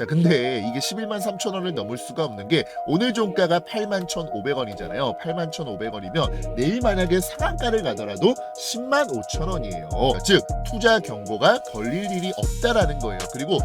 자, 근데 이게 11만 3천 원을 넘을 수가 없는 게 오늘 종가가 8만 1,500원이잖아요. 8만 1,500원이면 내일 만약에 상한가를 가더라도 10만 5천 원이에요. 즉 투자 경고가 걸릴 일이 없다라는 거예요. 그리고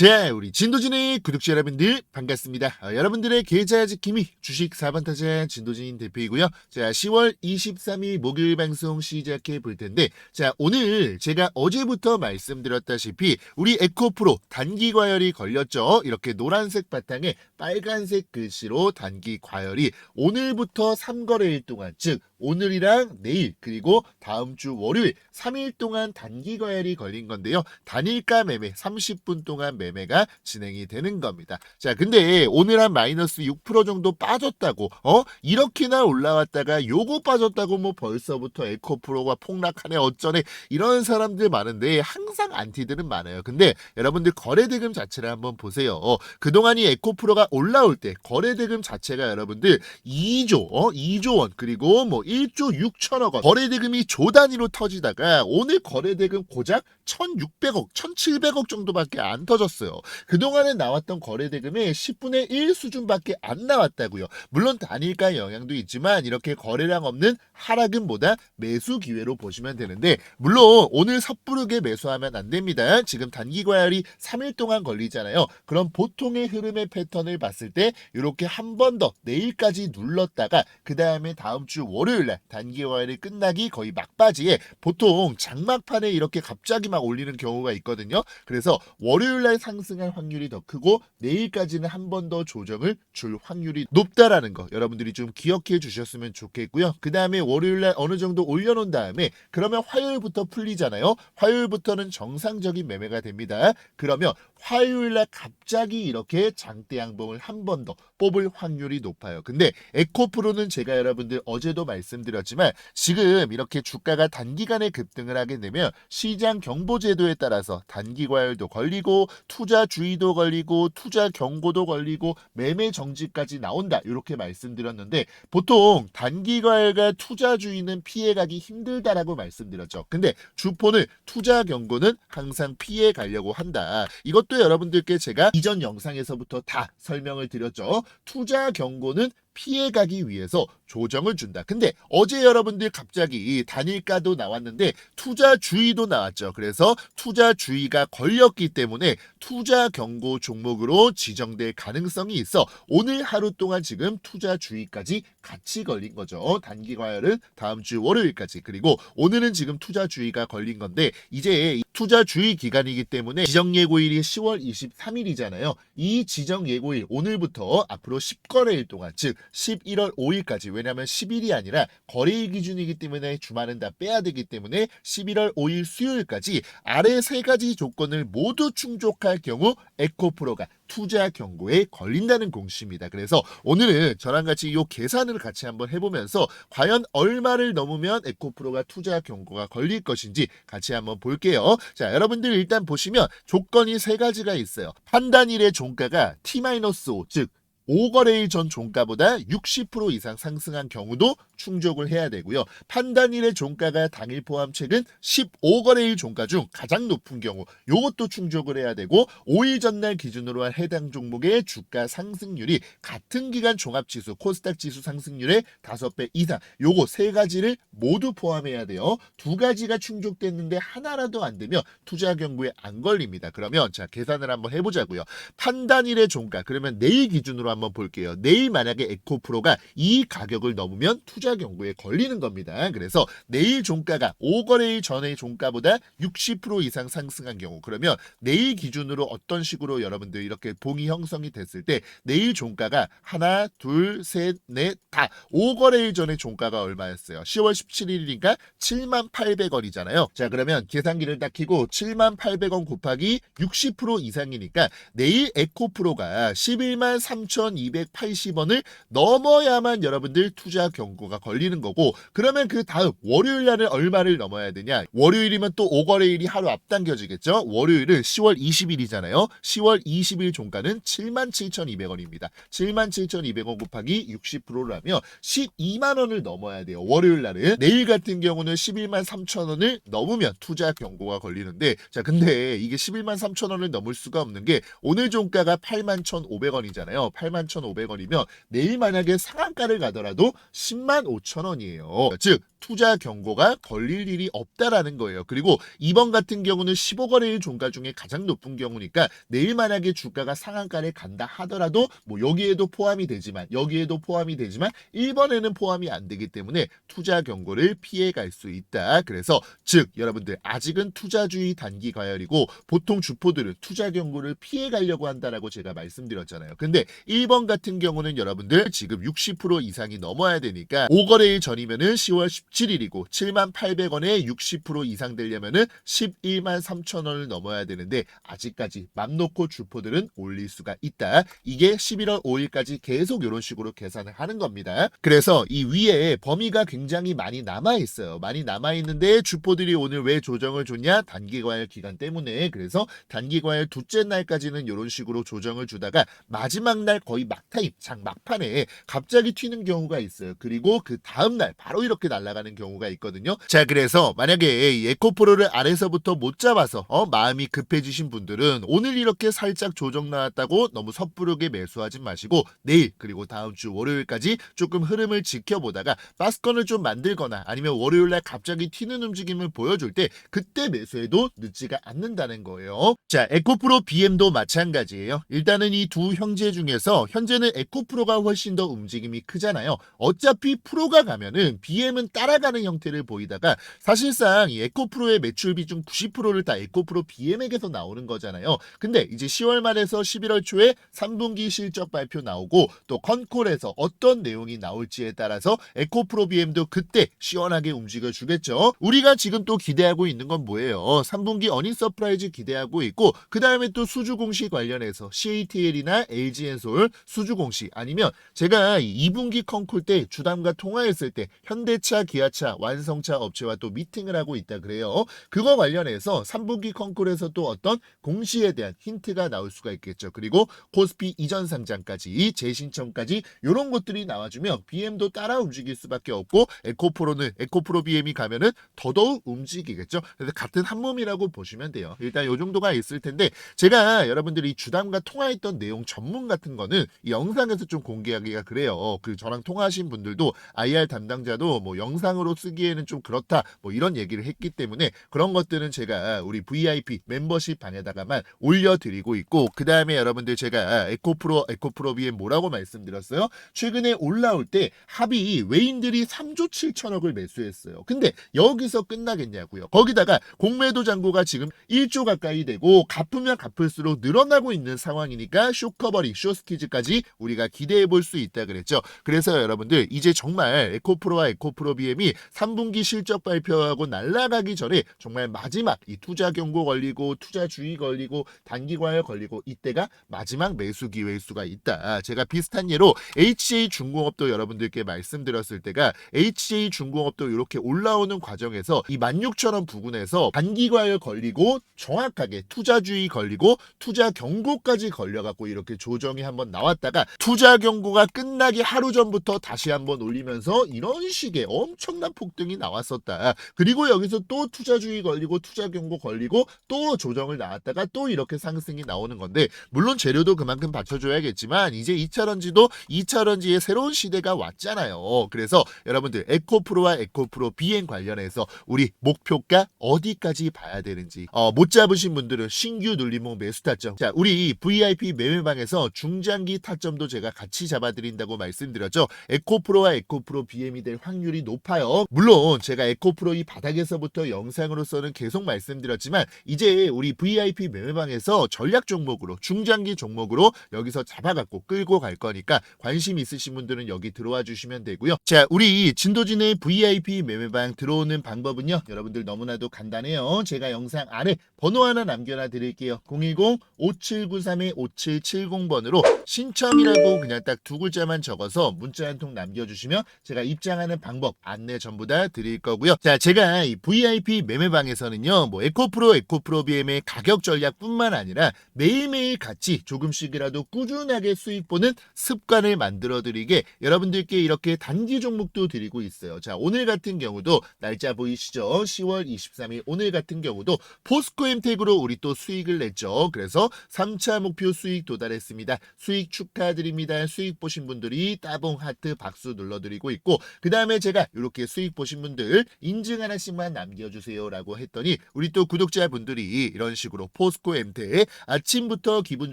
자, 우리 진도진의 구독자 여러분들 반갑습니다. 어, 여러분들의 계좌 지킴이 주식 4번 타자 진도진 대표이고요. 자, 10월 23일 목요일 방송 시작해 볼 텐데, 자, 오늘 제가 어제부터 말씀드렸다시피 우리 에코프로 단기 과열이 걸렸죠. 이렇게 노란색 바탕에 빨간색 글씨로 단기 과열이 오늘부터 3거래일 동안 즉 오늘이랑 내일 그리고 다음 주 월요일 3일 동안 단기 과열이 걸린 건데요. 단일가 매매 30분 동안 매매가 진행이 되는 겁니다. 자, 근데 오늘 한 마이너스 6% 정도 빠졌다고 어? 이렇게나 올라왔다가 요거 빠졌다고 뭐 벌써부터 에코프로가 폭락하네 어쩌네 이런 사람들 많은데 항상 안티들은 많아요. 근데 여러분들 거래대금 자체를 한번 보세요. 어, 그동안 이 에코프로가 올라올 때 거래대금 자체가 여러분들 2조, 어, 2조 원 그리고 뭐 1조 6천억 원 거래대금이 조 단위로 터지다가 오늘 거래대금 고작 1,600억, 1,700억 정도밖에 안 터졌어요. 그동안에 나왔던 거래대금의 10분의 1 수준밖에 안 나왔다고요. 물론 단일가 영향도 있지만 이렇게 거래량 없는 하락은보다 매수 기회로 보시면 되는데 물론 오늘 섣부르게 매수하면 안 됩니다. 지금 단기 과열이 3일 동안 걸리잖아요. 그럼 보통의 흐름의 패턴을 봤을 때 이렇게 한 번 더 내일까지 눌렀다가 그 다음에 다음 주 월요일 날 단기 과열이 끝나기 거의 막바지에 보통 장막판에 이렇게 갑자기 막 올리는 경우가 있거든요. 그래서 월요일 날 상승할 확률이 더 크고 내일까지는 한 번 더 조정을 줄 확률이 높다라는 거 여러분들이 좀 기억해 주셨으면 좋겠고요. 그 다음에 월요일 날 어느 정도 올려놓은 다음에 그러면 화요일부터 풀리잖아요. 화요일부터는 정상적인 매매가 됩니다. 그러면 화요일 날 갑자기 이렇게 장대 양봉을 한 번 더 뽑을 확률이 높아요. 근데 에코프로는 제가 여러분들 어제도 말씀드렸지만 지금 이렇게 주가가 단기간에 급등을 하게 되면 시장 경보 제도에 따라서 단기 과열도 걸리고 투자 주의도 걸리고 투자 경고도 걸리고 매매 정지까지 나온다. 이렇게 말씀드렸는데 보통 단기 과열과 투자 주의는 피해가기 힘들다라고 말씀드렸죠. 근데 주포는 투자 경고는 항상 피해 가려고 한다. 이것 도 여러분들께 제가 이전 영상에서부터 다 설명을 드렸죠. 투자 경고는 피해가기 위해서 조정을 준다. 근데 어제 여러분들 갑자기 단일가도 나왔는데 투자 주의도 나왔죠. 그래서 투자 주의가 걸렸기 때문에 투자 경고 종목으로 지정될 가능성이 있어 오늘 하루 동안 지금 투자 주의까지 같이 걸린 거죠. 단기 과열은 다음 주 월요일까지 그리고 오늘은 지금 투자 주의가 걸린 건데 이제 이 투자 주의 기간이기 때문에 지정 예고일이 10월 23일이잖아요. 이 지정 예고일 오늘부터 앞으로 10거래일 동안 즉 11월 5일까지 왜냐하면 10일이 아니라 거래일 기준이기 때문에 주말은 다 빼야 되기 때문에 11월 5일 수요일까지 아래 세 가지 조건을 모두 충족할 경우 에코프로가 투자 경고에 걸린다는 공시입니다. 그래서 오늘은 저랑 같이 이 계산을 같이 한번 해보면서 과연 얼마를 넘으면 에코프로가 투자 경고가 걸릴 것인지 같이 한번 볼게요. 자, 여러분들 일단 보시면 조건이 세 가지가 있어요. 판단일의 종가가 T-5, 즉 5거래일 전 종가보다 60% 이상 상승한 경우도 충족을 해야 되고요. 판단일의 종가가 당일 포함 최근 15거래일 종가 중 가장 높은 경우 요것도 충족을 해야 되고 5일 전날 기준으로 한 해당 종목의 주가 상승률이 같은 기간 종합지수 코스닥 지수 상승률의 5배 이상 요거 세 가지를 모두 포함해야 돼요. 두 가지가 충족됐는데 하나라도 안 되면 투자 경고에 안 걸립니다. 그러면 자 계산을 한번 해보자고요. 판단일의 종가 그러면 내일 기준으로 한번 볼게요. 내일 만약에 에코프로가 이 가격을 넘으면 투자 경고에 걸리는 겁니다. 그래서 내일 종가가 5거래일 전의 종가보다 60% 이상 상승한 경우 그러면 내일 기준으로 어떤 식으로 여러분들 이렇게 봉이 형성이 됐을 때 내일 종가가 하나 둘 셋 넷 다 5거래일 전의 종가가 얼마였어요? 10월 17일이니까 7만 800원이잖아요. 자 그러면 계산기를 딱 켜고 7만 800원 곱하기 60% 이상이니까 내일 에코프로가 11만 3천 17,280원을 넘어야만 여러분들 투자 경고가 걸리는 거고 그러면 그 다음 월요일 날은 얼마를 넘어야 되냐? 월요일이면 또 5거래일이 하루 앞당겨지겠죠? 월요일은 10월 20일이잖아요. 10월 20일 종가는 77,200원입니다. 77,200원 곱하기 60%라면 12만 원을 넘어야 돼요. 월요일 날은 내일 같은 경우는 11만 3천 원을 넘으면 투자 경고가 걸리는데 자 근데 이게 11만 3천 원을 넘을 수가 없는 게 오늘 종가가 8만 1,500원이잖아요. 8만 1,500원이면 내일 만약에 상한가를 가더라도 10만 5천 원이에요. 즉 투자 경고가 걸릴 일이 없다라는 거예요. 그리고 이번 같은 경우는 15거래일 종가 중에 가장 높은 경우니까 내일 만약에 주가가 상한가를 간다 하더라도 뭐 여기에도 포함이 되지만 여기에도 포함이 되지만 1번에는 포함이 안 되기 때문에 투자 경고를 피해 갈 수 있다. 그래서 즉 여러분들 아직은 투자주의 단기 과열이고 보통 주포들은 투자 경고를 피해 가려고 한다라고 제가 말씀드렸잖아요. 근데 1번 같은 경우는 여러분들 지금 60% 이상이 넘어야 되니까 5거래일 전이면은 10월 17일이고 7만 800원에 60% 이상 되려면은 11만 3천 원을 넘어야 되는데 아직까지 맘 놓고 주포들은 올릴 수가 있다. 이게 11월 5일까지 계속 이런 식으로 계산을 하는 겁니다. 그래서 이 위에 범위가 굉장히 많이 남아 있어요. 많이 남아 있는데 주포들이 오늘 왜 조정을 줬냐? 단기 과열 기간 때문에. 그래서 단기 과열 둘째 날까지는 이런 식으로 조정을 주다가 마지막 날 거의 막타임 장 막판에 갑자기 튀는 경우가 있어요. 그리고 그 다음 날 바로 이렇게 날아가 는 경우가 있거든요. 자, 그래서 만약에 이 에코프로를 아래서부터 못 잡아서 어, 마음이 급해지신 분들은 오늘 이렇게 살짝 조정 나왔다고 너무 섣부르게 매수하지 마시고 내일 그리고 다음 주 월요일까지 조금 흐름을 지켜보다가 바스건을 좀 만들거나 아니면 월요일 날 갑자기 튀는 움직임을 보여줄 때 그때 매수해도 늦지가 않는다는 거예요. 자, 에코프로 BM도 마찬가지예요. 일단은 이 두 형제 중에서 현재는 에코프로가 훨씬 더 움직임이 크잖아요. 어차피 프로가 가면은 BM은 따라 가는 형태를 보이다가 사실상 이 에코프로의 매출 비중 90%를 다 에코프로 BM에게서 나오는 거잖아요. 근데 이제 10월 말에서 11월 초에 3분기 실적 발표 나오고 또 컨콜에서 어떤 내용이 나올지에 따라서 에코프로 BM도 그때 시원하게 움직여 주겠죠. 우리가 지금 또 기대하고 있는 건 뭐예요? 3분기 어닝 서프라이즈 기대하고 있고 그 다음에 또 수주 공시 관련해서 CATL이나 LG엔솔 수주 공시 아니면 제가 이 2분기 컨콜 때 주담과 통화했을 때 현대차, 기 아차, 완성차 업체와 또 미팅을 하고 있다 그래요. 그거 관련해서 3분기 컨콜에서 또 어떤 공시에 대한 힌트가 나올 수가 있겠죠. 그리고 코스피 이전 상장까지 재신청까지 이런 것들이 나와주면 BM도 따라 움직일 수밖에 없고 에코프로는 에코프로 BM이 가면은 더더욱 움직이겠죠. 그래서 같은 한 몸이라고 보시면 돼요. 일단 요 정도가 있을 텐데 제가 여러분들이 주담과 통화했던 내용 전문 같은 거는 이 영상에서 좀 공개하기가 그래요. 그 저랑 통화하신 분들도 IR 담당자도 뭐 영상 으로 쓰기에는 좀 그렇다 뭐 이런 얘기를 했기 때문에 그런 것들은 제가 우리 VIP 멤버십 방에다가만 올려드리고 있고 그 다음에 여러분들 제가 에코프로 에코프로 BM 뭐라고 말씀드렸어요? 최근에 올라올 때 합이 외인들이 3조 7천억을 매수했어요. 근데 여기서 끝나겠냐고요. 거기다가 공매도 잔고가 지금 1조 가까이 되고 갚으면 갚을수록 늘어나고 있는 상황이니까 쇼커버리, 쇼스키즈까지 우리가 기대해 볼 수 있다 그랬죠. 그래서 여러분들 이제 정말 에코프로와 에코프로 BM이 3분기 실적 발표하고 날아가기 전에 정말 마지막 이 투자 경고 걸리고 투자 주의 걸리고 단기 과열 걸리고 이때가 마지막 매수 기회일 수가 있다. 제가 비슷한 예로 HA 중공업도 여러분들께 말씀드렸을 때가 HA 중공업도 이렇게 올라오는 과정에서 이 16,000원 부근에서 단기 과열 걸리고 정확하게 투자 주의 걸리고 투자 경고까지 걸려갖고 이렇게 조정이 한번 나왔다가 투자 경고가 끝나기 하루 전부터 다시 한번 올리면서 이런 식의 엄청 난 폭등이 나왔었다. 그리고 여기서 또 투자주의 걸리고 투자 경고 걸리고 또 조정을 나왔다가 또 이렇게 상승이 나오는 건데 물론 재료도 그만큼 받쳐줘야겠지만 이제 2차전지도 2차전지의 새로운 시대가 왔잖아요. 그래서 여러분들 에코프로와 에코프로 BN 관련해서 우리 목표가 어디까지 봐야 되는지 어, 못 잡으신 분들은 신규 눌림목 매수 타점 자 우리 VIP 매매방에서 중장기 타점도 제가 같이 잡아드린다고 말씀드렸죠. 에코프로와 에코프로 BM이 될 확률이 높아 높아요. 물론 제가 에코프로 이 바닥에서부터 영상으로서는 계속 말씀드렸지만 이제 우리 VIP 매매방에서 전략 종목으로 중장기 종목으로 여기서 잡아갖고 끌고 갈 거니까 관심 있으신 분들은 여기 들어와 주시면 되고요. 자, 우리 진도진의 VIP 매매방 들어오는 방법은요. 여러분들 너무나도 간단해요. 제가 영상 아래 번호 하나 남겨놔 드릴게요. 010-5793-5770번으로 신청이라고 그냥 딱 두 글자만 적어서 문자 한 통 남겨주시면 제가 입장하는 방법 안내 전부 다 드릴 거고요. 자, 제가 이 VIP 매매방에서는요, 뭐 에코프로, 에코프로 BM의 가격 전략뿐만 아니라 매일매일 같이 조금씩이라도 꾸준하게 수익 보는 습관을 만들어 드리게 여러분들께 이렇게 단기 종목도 드리고 있어요. 자, 오늘 같은 경우도 날짜 보이시죠? 10월 23일 오늘 같은 경우도 포스코 엠텍으로 우리 또 수익을 냈죠. 그래서 3차 목표 수익 도달했습니다. 수익 축하드립니다. 수익 보신 분들이 따봉 하트 박수 눌러드리고 있고 그 다음에 제가 이렇게 수익 보신 분들 인증 하나씩만 남겨주세요라고 했더니 우리 또 구독자분들이 이런 식으로 포스코 엠텍 아침부터 기분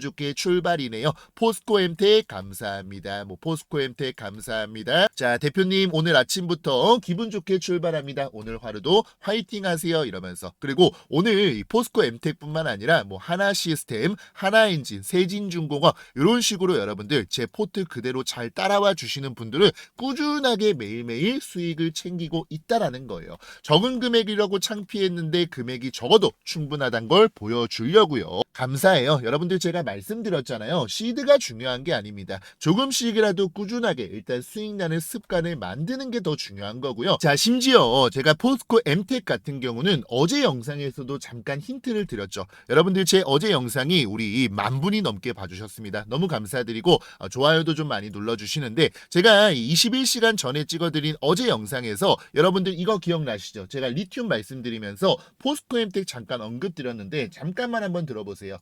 좋게 출발이네요. 포스코 엠텍 감사합니다. 뭐 포스코 엠텍 감사합니다. 자 대표님 오늘 아침부터 기분 좋게 출발합니다. 오늘 하루도 화이팅 하세요 이러면서 그리고 오늘 이 포스코 엠텍뿐만 아니라 뭐 하나 시스템, 하나 엔진, 세진중공업 이런 식으로 여러분들 제 포트 그대로 잘 따라와 주시는 분들은 꾸준하게 매일매일 수익을 챙기고 있다라는 거예요. 적은 금액이라고 창피했는데 금액이 적어도 충분하단 걸 보여주려고요. 감사해요. 여러분들 제가 말씀드렸잖아요. 시드가 중요한 게 아닙니다. 조금씩이라도 꾸준하게 일단 수익 나는 습관을 만드는 게 더 중요한 거고요. 자, 심지어 제가 포스코 엠텍 같은 경우는 어제 영상에서도 잠깐 힌트를 드렸죠. 여러분들 제 어제 영상이 우리 만 분이 넘게 봐주셨습니다. 너무 감사드리고 어, 좋아요도 좀 많이 눌러주시는데 제가 21시간 전에 찍어드린 어제 영상 에서 여러분들 이거 기억나시죠? 제가 리튬 말씀드리면서 포스코 엠텍 잠깐 언급드렸는데 잠깐만 한번 들어보세요.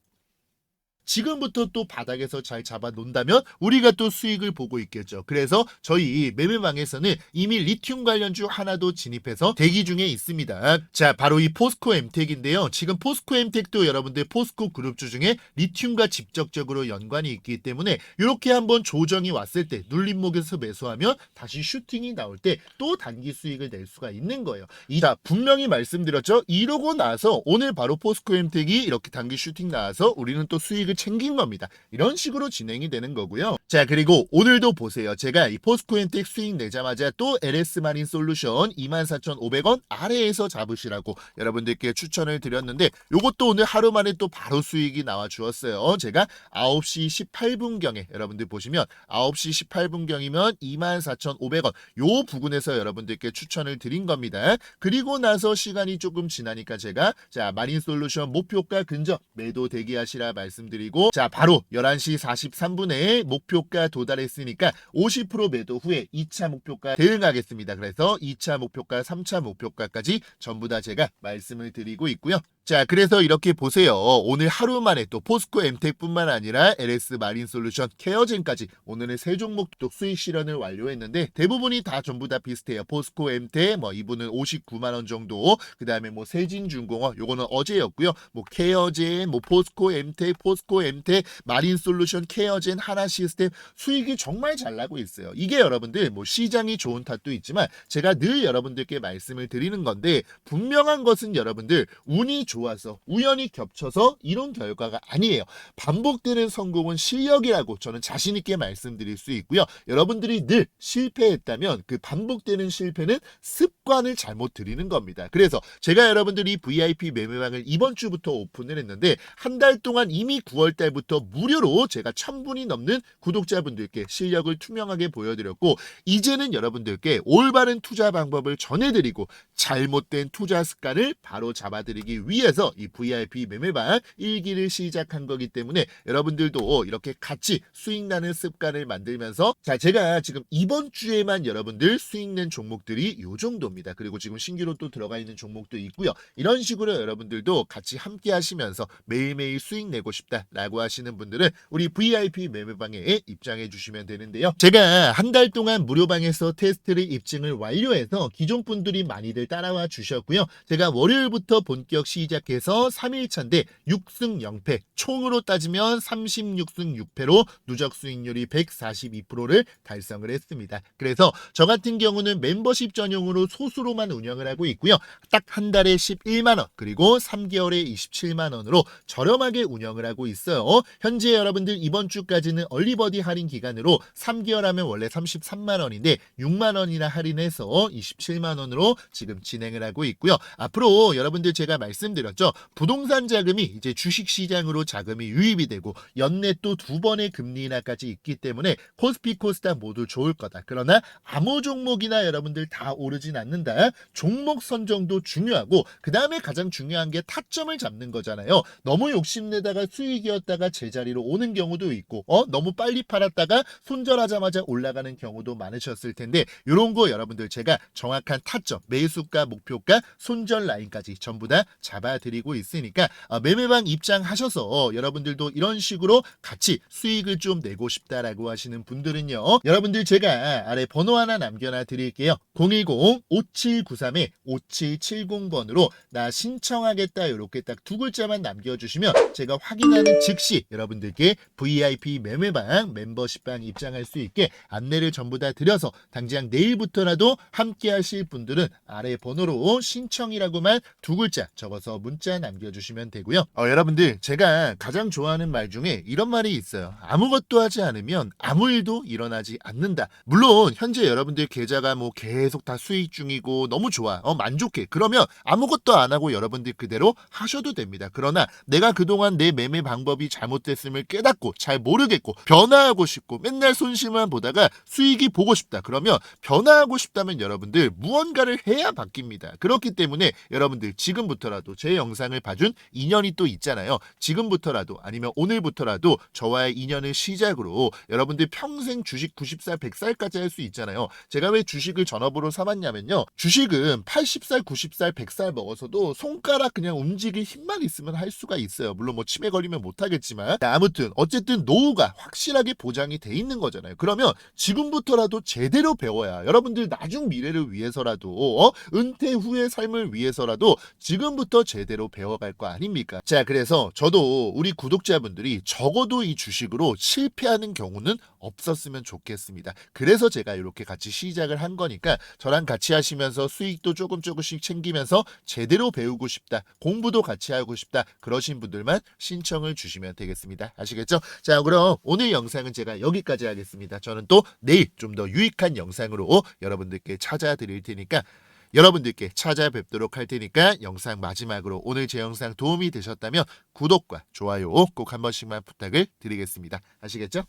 지금부터 또 바닥에서 잘 잡아 놓는다면 우리가 또 수익을 보고 있겠죠. 그래서 저희 매매방에서는 이미 리튬 관련주 하나도 진입해서 대기 중에 있습니다. 자, 바로 이 포스코 엠텍인데요. 지금 포스코 엠텍도 여러분들 포스코 그룹주 중에 리튬과 직접적으로 연관이 있기 때문에 이렇게 한번 조정이 왔을 때 눌림목에서 매수하면 다시 슈팅이 나올 때 또 단기 수익을 낼 수가 있는 거예요. 이, 자, 분명히 말씀드렸죠. 이러고 나서 오늘 바로 포스코 엠텍이 이렇게 단기 슈팅 나와서 우리는 또 수익을 챙긴 겁니다. 이런 식으로 진행이 되는 거고요. 자, 그리고 오늘도 보세요. 제가 이 포스코 엠텍 수익 내자마자 또 LS 마린 솔루션 24,500원 아래에서 잡으시라고 여러분들께 추천을 드렸는데 요것도 오늘 하루 만에 또 바로 수익이 나와 주었어요. 제가 9시 18분경에 여러분들 보시면 9시 18분경이면 24,500원 요 부근에서 여러분들께 추천을 드린 겁니다. 그리고 나서 시간이 조금 지나니까 제가 자, 마린 솔루션 목표가 근접 매도 대기하시라 말씀드리고 자, 바로 11시 43분에 목표가 도달했으니까 50% 매도 후에 2차 목표가 대응하겠습니다. 그래서 2차 목표가, 3차 목표가까지 전부 다 제가 말씀을 드리고 있고요. 자, 그래서 이렇게 보세요. 오늘 하루 만에 또 포스코 엠텍뿐만 아니라 LS 마린 솔루션 케어젠까지 오늘은 세 종목도 수익 실현을 완료했는데 대부분이 다 전부 다 비슷해요. 포스코 엠텍 뭐 이분은 59만 원 정도. 그다음에 뭐 세진중공업 요거는 어제였고요. 뭐 케어젠, 뭐 포스코 엠텍, 포스코 엠텍, 마린 솔루션 케어젠 하나 시스템 수익이 정말 잘 나고 있어요. 이게 여러분들 뭐 시장이 좋은 탓도 있지만 제가 늘 여러분들께 말씀을 드리는 건데 분명한 것은 여러분들 운이 좋 아서 우연히 겹쳐서 이런 결과가 아니에요. 반복되는 성공은 실력이라고 저는 자신 있게 말씀드릴 수 있고요. 여러분들이 늘 실패했다면 그 반복되는 실패는 습관을 잘못 들이는 겁니다. 그래서 제가 여러분들이 VIP 매매방을 이번 주부터 오픈을 했는데 한 달 동안 이미 9월 달부터 무료로 제가 천 분이 넘는 구독자분들께 실력을 투명하게 보여드렸고 이제는 여러분들께 올바른 투자 방법을 전해드리고 잘못된 투자 습관을 바로 잡아드리기 위해 서 이 VIP 매매방 일기를 시작한 거기 때문에 여러분들도 이렇게 같이 수익 나는 습관을 만들면서 자 제가 지금 이번 주에만 여러분들 수익 낸 종목들이 요 정도입니다. 그리고 지금 신규로 또 들어가 있는 종목도 있고요. 이런 식으로 여러분들도 같이 함께 하시면서 매일매일 수익 내고 싶다라고 하시는 분들은 우리 VIP 매매방에 입장해 주시면 되는데요. 제가 한 달 동안 무료방에서 테스트를 입증을 완료해서 기존 분들이 많이들 따라와 주셨고요. 제가 월요일부터 본격 시작 시작해서 3일차인데 6승 0패 총으로 따지면 36승 6패로 누적 수익률이 142%를 달성을 했습니다. 그래서 저 같은 경우는 멤버십 전용으로 소수로만 운영을 하고 있고요. 딱 한 달에 11만 원 그리고 3개월에 27만 원으로 저렴하게 운영을 하고 있어요. 현재 여러분들 이번 주까지는 얼리버디 할인 기간으로 3개월 하면 원래 33만 원인데 6만 원이나 할인해서 27만 원으로 지금 진행을 하고 있고요. 앞으로 여러분들 제가 말씀 드렸죠. 부동산 자금이 이제 주식 시장으로 자금이 유입이 되고 연내 또 두 번의 금리 인하까지 있기 때문에 코스피 코스닥 모두 좋을 거다. 그러나 아무 종목이나 여러분들 다 오르진 않는다. 종목 선정도 중요하고 그 다음에 가장 중요한 게 타점을 잡는 거잖아요. 너무 욕심내다가 수익이었다가 제자리로 오는 경우도 있고 어 너무 빨리 팔았다가 손절하자마자 올라가는 경우도 많으셨을 텐데 이런 거 여러분들 제가 정확한 타점 매수가 목표가 손절 라인까지 전부 다 잡아 드리고 있으니까 어, 매매방 입장하셔서 여러분들도 이런 식으로 같이 수익을 좀 내고 싶다라고 하시는 분들은요 여러분들 제가 아래 번호 하나 남겨놔 드릴게요. 010-5793에 5770번으로 나 신청하겠다 이렇게 딱 두 글자만 남겨주시면 제가 확인하는 즉시 여러분들께 VIP 매매방 멤버십방 입장할 수 있게 안내를 전부 다 드려서 당장 내일부터라도 함께 하실 분들은 아래 번호로 신청이라고만 두 글자 적어서 문자 남겨주시면 되고요. 어, 여러분들 제가 가장 좋아하는 말 중에 이런 말이 있어요. 아무것도 하지 않으면 아무 일도 일어나지 않는다. 물론 현재 여러분들 계좌가 뭐 계속 다 수익 중이고 너무 좋아. 어, 만족해. 그러면 아무것도 안 하고 여러분들 그대로 하셔도 됩니다. 그러나 내가 그동안 내 매매 방법이 잘못됐음을 깨닫고 잘 모르겠고 변화하고 싶고 맨날 손실만 보다가 수익이 보고 싶다. 그러면 변화하고 싶다면 여러분들 무언가를 해야 바뀝니다. 그렇기 때문에 여러분들 지금부터라도 제 영상을 봐준 인연이 또 있잖아요. 지금부터라도 아니면 오늘부터라도 저와의 인연을 시작으로 여러분들 평생 주식 90살, 100살까지 할 수 있잖아요. 제가 왜 주식을 전업으로 삼았냐면요. 주식은 80살, 90살, 100살 먹어서도 손가락 그냥 움직일 힘만 있으면 할 수가 있어요. 물론 뭐 치매 걸리면 못하겠지만 아무튼 어쨌든 노후가 확실하게 보장이 돼 있는 거잖아요. 그러면 지금부터라도 제대로 배워야 여러분들 나중 미래를 위해서라도 어? 은퇴 후의 삶을 위해서라도 지금부터 제대로 배워갈 거 아닙니까? 자 그래서 저도 우리 구독자분들이 적어도 이 주식으로 실패하는 경우는 없었으면 좋겠습니다. 그래서 제가 이렇게 같이 시작을 한 거니까 저랑 같이 하시면서 수익도 조금 조금씩 챙기면서 제대로 배우고 싶다. 공부도 같이 하고 싶다. 그러신 분들만 신청을 주시면 되겠습니다. 아시겠죠? 자, 그럼 오늘 영상은 제가 여기까지 하겠습니다. 저는 또 내일 좀 더 유익한 영상으로 여러분들께 찾아드릴 테니까 여러분들께 찾아뵙도록 할 테니까 영상 마지막으로 오늘 제 영상 도움이 되셨다면 구독과 좋아요 꼭 한 번씩만 부탁을 드리겠습니다. 아시겠죠?